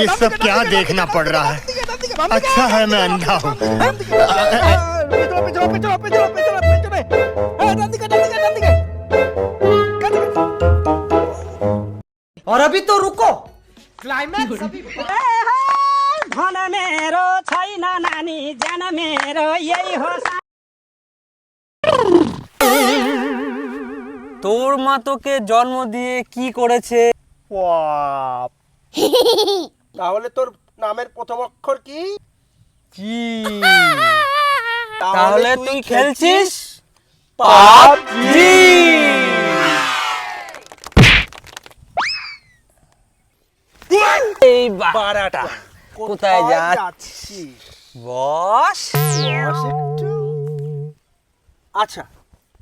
ये सब क्या देखना पड़ रहा है अच्छा है मैं अंधा हूँ পেছনে পেছনে পেছনে পেছনে পেছনে হ্যাঁ ডান দিকে ডান দিকে ডান দিকে और अभी तो रुको क्लाइमैक्स अभी धन मेरो छैन नानी ज्यान मेरो यही हो তোর মা তোকে জন্ম দিয়ে কি করেছে বাপ তাহলে তোর নামের প্রথম অক্ষর কি? কি? তাহলে তুই খেলছিস পাবজি। এই বারাটা। কোথায় যাচ্ছিস যাচ্ছিস? বস। বস একটু। আচ্ছা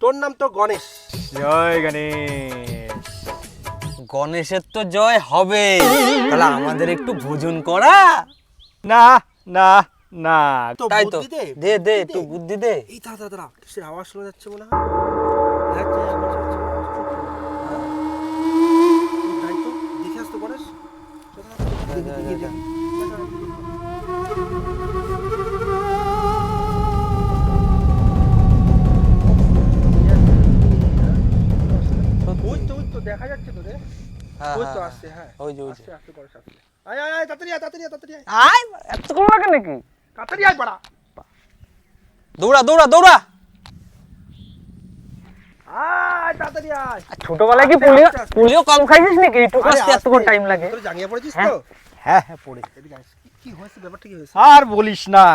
তোর নাম তো গণেশ। জয় গণেশ। গণেশের তো জয় হবে। তাহলে আমাদের একটু ভোজন করা। না না না। তাই তো। দে, দে একটু বুদ্ধি দে। এই দাদা দাঁড়া দাঁড়া। কিসের আওয়াজ শোনা যাচ্ছে মনে হয়। ওই তো হ্যাঁ, আসছে, হ্যাঁ। ওই যে, ওই যে। আসছে, আসছে, আসছে। আয়, আয়, আয়, তাড়াতাড়ি আয়, তাড়াতাড়ি আয়, তাড়াতাড়ি আয়। আয় এতক্ষণ লাগে নাকি তাড়াতাড়ি আয়, বাড়া। দৌড়া দৌড়া দৌড়া আয়, তাড়াতাড়ি আয়। ছোটবেলায় কি পুলিও আস্তে, আস্তে। পুলিও কম খাইছিস নাকি একটু আসতে এতক্ষণ আস্তে। টাইম লাগে তোরা জাঙ্গিয়া পড়েছিস হ্যাঁ। তো? হ্যাঁ হ্যাঁ পড়ে কি- কি হয়েছে? ব্যাপারটা কি হয়েছে? আর বলিস না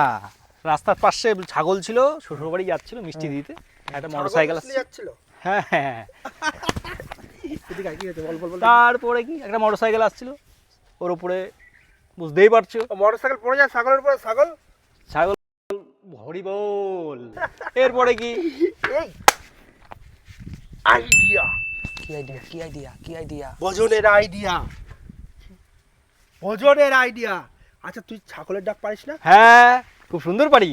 রাস্তার পাশে ছাগল ছিল শ্বশুর বাড়ি যাচ্ছিল মিষ্টি দিতে একটা মোটর সাইকেল ছাগল যাচ্ছিল? হ্যাঁ হ্যাঁ তারপরে কি? একটা মোটর সাইকেল আসছিল। ওর উপরে বুঝতেই পারছ। মোটরসাইকেল পড়ে যায় ছাগলের উপরে ছাগল? ছাগল হরি বল এরপরে কি? আইডিয়া কি আইডিয়া কি আইডিয়া কি আইডিয়া ভোজনের আইডিয়া ভোজনের আইডিয়া আচ্ছা তুই ছাগলের ডাক পারিস না? হ্যাঁ খুব সুন্দর পারি।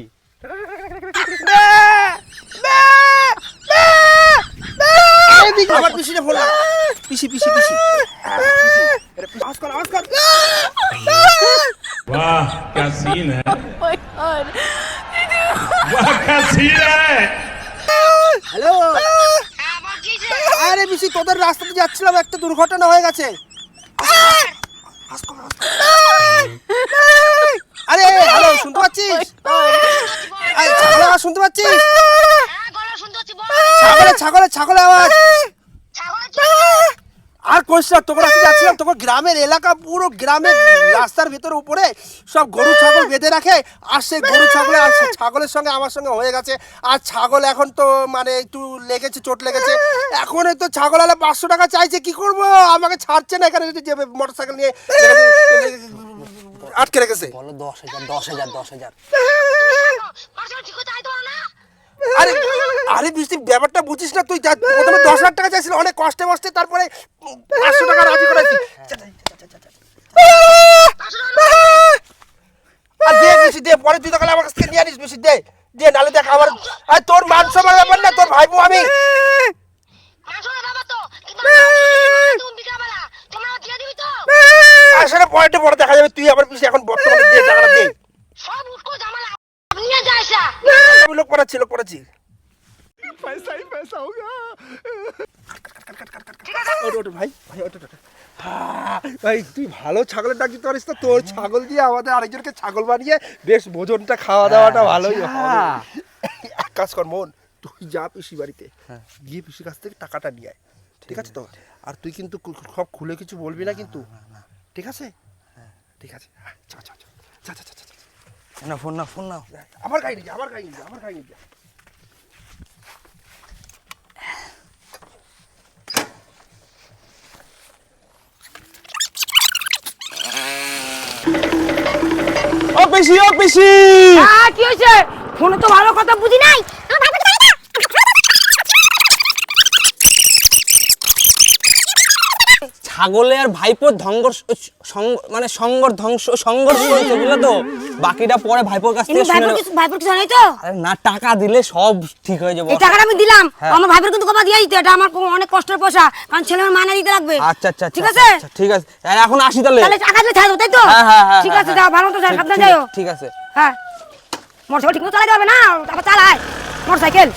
লাগা। পিছি পিছি পিছি আরে পিছি। আওয়াজ কর আওয়াজ কর वाह क्या सीन है वाह क्या सीन है হ্যালো আরে পিছি তোদের রাস্তাতে যাচ্ছিলাম একটা দুর্ঘটনা হয়ে গেছে আওয়াজ কর, আওয়াজ কর। আরে হ্যালো শুনতে পাচ্ছিস আরে, ছাগলের আওয়াজ শুনতে পাচ্ছিস হ্যাঁ গলা শুনতে হচ্ছে বল ছাগলের ছাগলের ছাগলের আওয়াজ ছাগলের কি আর কোশ না তোকে রাস্তা যাচ্ছিলাম তোকে গ্রামের এলাকা পুরো গ্রামের রাস্তার ভিতরে উপরে সব গরু ছাগল বেঁধে রাখে আর সেই গরু ছাগলে আর সেই ছাগলের সঙ্গে আমার সঙ্গে হয়ে গেছে। আর ছাগল এখন তো মানে একটু লেগেছে চোট লেগেছে। এখন এই তো ছাগল আলে পাঁচশো টাকা চাইছে কি করব? আমাকে ছাড়ছে না এখানে যে মোটর সাইকেল নিয়ে আটকে রেখেছে। বলো দশ হাজার দশ হাজার দশ হাজার পাশে ঠিক হতে আইতো না আরে আরে বৃষ্টি, ব্যাপারটা বুঝিস না তুই, যা- প্রথমে দশ লাখ টাকা চাইছিল, অনেক কষ্টে মষ্টে, তারপরে পাঁচশো টাকা রাজি করেছি। আর দে বেশি দে, পরে তুই তখন আমার কাছ থেকে নিয়ে আনিস বেশি দে দে নালে দেখ আমার, আর, তোর মান সম্মান ব্যাপার না, তোর ভাইপো আমি। দিয়ে আসলে পয়েন্টে পরে দেখা যাবে, তুই আমার পিছিয়ে এখন বর্তমানে দে, টাকাটা দে। লোক পড়াচ্ছি। লোক পড়াচ্ছি ওঠ, ওঠ, ভাই ভাই ওঠ। হ্যাঁ, ভাই তুই ভালো ছাগলের ডাক দিতে পারিস তো? তোর ছাগল দিয়ে আমাদের আরেকজনকে ছাগল বানিয়ে বেশ ভোজনটা খাওয়া দাওয়াটা ভালোই হবে। এক কাজ কর মন তুই যা পিসি বাড়িতে গিয়ে পিসির কাছ থেকে টাকাটা নিয়ে আয়। ঠিক আছে তো? আর তুই কিন্তু সব খুলে কিছু বলবি না কিন্তু? ঠিক আছে? ঠিক আছে। হ্যাঁ, চা চা চা চা চা চা না ফোন না ফোন না আবার খাই নিচ্ছে আবার খাই নিচ্ছে আবার খাই যা। ও পিসি ও পিসি! কি হয়েছে? ফোনে তো ভালো কথা বুঝি নাই। ছাগলে আর ভাইপোর ধ্বংস মানে সংঘর ধ্বংস সংঘর্ষ হয়েছে বুঝলে তো? বাকিটা পরে ভাইপোর কাছ থেকে শুনে ভাইপোর কিছু ভাইপোর তো? আরে না টাকা দিলে সব ঠিক হয়ে যাবে। এই টাকাটা আমি দিলাম। হ্যাঁ। আমার ভাইপোর কিন্তু কমা দিয়ে দিতে এটা আমার অনেক কষ্টের পয়সা। কারণ ছেলে আমার মানা দিতে লাগবে। আচ্ছা আচ্ছা ঠিক আচ্ছা, আছে? আচ্ছা, ঠিক আছে। এখন আসি তাহলে। তাহলে টাকা দিলে ছাড়বো তাই তো? হ্যাঁ হ্যাঁ ঠিক আছে। যাও ভালো তো যাও ঠিক- সাবধানে যাও। ঠিক আছে। হ্যাঁ। মোটরসাইকেল ঠিক মতো চালাতে হবে না? আবার চালায়। মোটরসাইকেল।